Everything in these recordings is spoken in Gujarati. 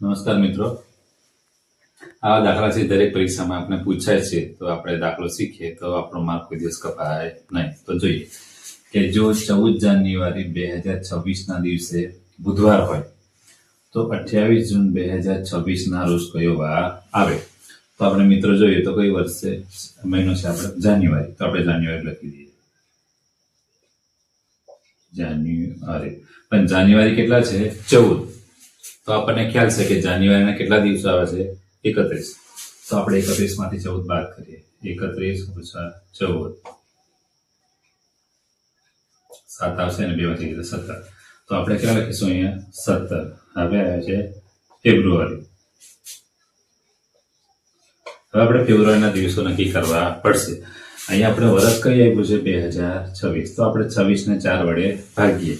નમસ્કાર મિત્રો. આવા દાખલા છે દરેક પરીક્ષામાં આપણે પૂછાય છે, તો આપણે દાખલો શીખીએ, તો આપણો માર્ક કોઈ દિવસ કપાય નહીં. તો જોઈએ કે જો ચૌદ જાન્યુઆરી બે હજાર છવ્વીસના દિવસે બુધવાર હોય, તો અઠ્યાવીસ જૂન બે હજાર છવ્વીસના રોજ કયો વાર આવે? તો આપણે મિત્રો જોઈએ, તો કઈ વર્ષે મહિનો છે આપણે? જાન્યુઆરી. તો આપણે જાન્યુઆરી લખી દઈએ. જાન્યુઆરી. પણ જાન્યુઆરી કેટલા છે? ચૌદ. તો આપણને ખ્યાલ છે કે જાન્યુઆરીના કેટલા દિવસો આવે છે? એકત્રીસ. તો આપણે એકત્રીસમાંથી ચૌદ બાદ કરીએ. એકત્રીસ ઓછા ચૌદ. સાત આવશે અને બે જશે સત્તર. તો આપણે ક્યાં લખીશું અહીંયા સત્તર. હવે આવે છે ફેબ્રુઆરી. હવે આપણે ફેબ્રુઆરીના દિવસો નક્કી કરવા પડશે. અહીંયા આપણે વર્ષ કઈ આપ્યું છે? બે હજાર છવ્વીસ. તો આપણે છવ્વીસ ને ચાર વડે ભાગીએ.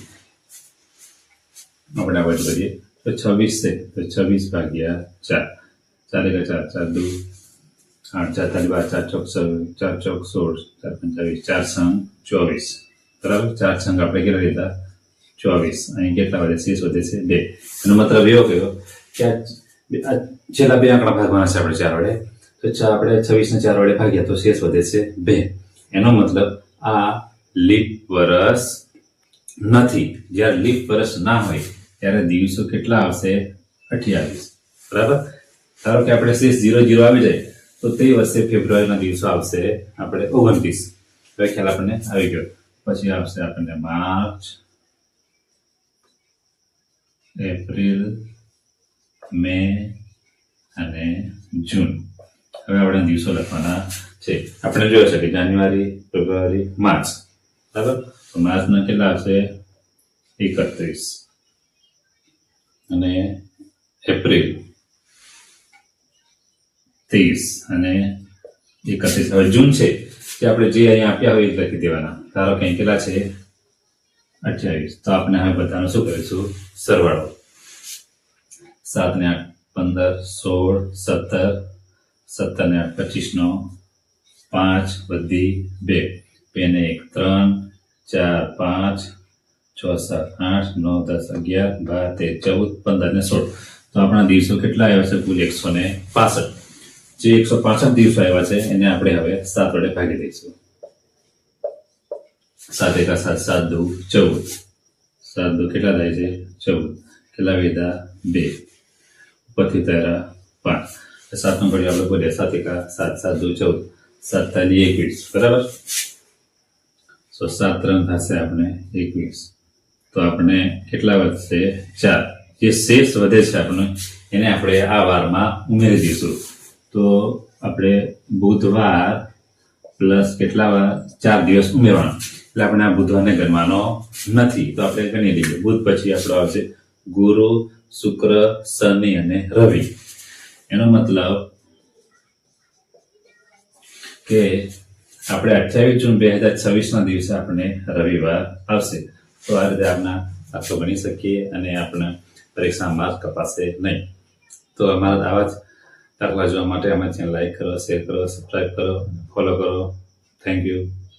આપણે આ બાજુ કરીએ તો છવ્વીસ છે તો છવ્વીસ ભાગ્યા ચાર ચાર કે ચાર ચાર દુ આઠ ચાર તારી બાર ચાર ચોક ચાર ચોક સોળ ચાર પંચાવીસ ચાર સંગ ચોવીસ બરાબર ચાર સંગ આપણે કેટલા લીધા ચોવીસ અહીં કેટલા વધે શેષ વધે છે બે એનો મતલબ એવો કયો કે આ છેલ્લા બે આંકડા ભાગવાના છે આપણે ચાર વડે તો ચા આપણે છવ્વીસ ને ચાર વડે ભાગ્યા તો શેષ વધે છે બે એનો મતલબ આ લીપ વરસ નથી જ્યારે લીપ વરસ ના હોય ત્યારે દિવસો કેટલા આવશે? અઠ્યાવીસ. બરાબર? ધારો કે આપણે શેષ જીરો ઝીરો આવી જાય, તો તે વર્ષે ફેબ્રુઆરીના દિવસો આવશે આપણે ઓગણત્રીસ. ખ્યાલ આપણને આવી ગયો. પછી આવશે આપણને માર્ચ, એપ્રિલ, મે અને જૂન. હવે આપણે દિવસો લખવાના છે. આપણે જોયો છે કે જાન્યુઆરી, ફેબ્રુઆરી, માર્ચ. બરાબર? તો માર્ચના કેટલા આવશે? એકત્રીસ. અને એપ્રિલ ત્રીસ અને એકત્રીસ. હવે જૂન છે તે આપણે જે અહીંયા આપ્યા હોય એ લખી દેવાના. ધારો કે કેટલા છે? અઠ્યાવીસ. તો આપણે હવે બધાનો શું કરીશું? સરવાળો. સાત ને આઠ પંદર, સોળ, સત્તર સત્તર ને આઠ પચીસનો પાંચ બધી બે. બે ને એક ત્રણ, ચાર પાંચ છ, સાત, આઠ, નવ, દસ, અગિયાર, બાર, તેર, ચૌદ, પંદર ને સોળ. તો આપણા દિવસો કેટલા આવ્યા છે કુલ એકસો ને પાસઠ? જે એકસો પાસઠ દિવસો આવ્યા છે, એને આપણે હવે સાત વડે ભાગી દઈશું. સાત એકા સાત સાત દુ, ચૌદ. સાત દુ કેટલા થાય છે? ચૌદ. કેટલા વેદા બે. ઉપરથી તારા પાંચ. સાત નો ઘડી આપણે બોલીએ સાત એકા સાત સાત દુ, ચૌદ. સાત તાલી એકવીસ બરાબર? સો સાત ત્રણ થશે આપણે એકવીસ તો આપણે કેટલા વધશે? ચાર. જે શેષ વધે છે આપણે એને આપણે આ વારમાં ઉમેરી દઈશું. તો આપણે બુધવાર પ્લસ કેટલા ચાર દિવસ ઉમેરવાનો. એટલે આપણે આ બુધવારને ગણવાનો નથી. તો આપણે ગણી લઈએ. બુધ પછી આપણો આવશે ગુરુ, શુક્ર, શનિ અને રવિ. એનો મતલબ કે આપણે અઠ્યાવીસ જૂન બે હજાર છવ્વીસના દિવસે આપણે રવિવાર આવશે. તો આ રીતે આપણા દાખલો ગણી શકીએ અને આપણે પરીક્ષા માર્ક કપાશે નહીં. તો અમારા આવા જ દાખલા જોવા માટે અમારી ચેનલ લાઈક કરો શેર કરો સબસ્ક્રાઈબ કરો ફોલો કરો. Thank you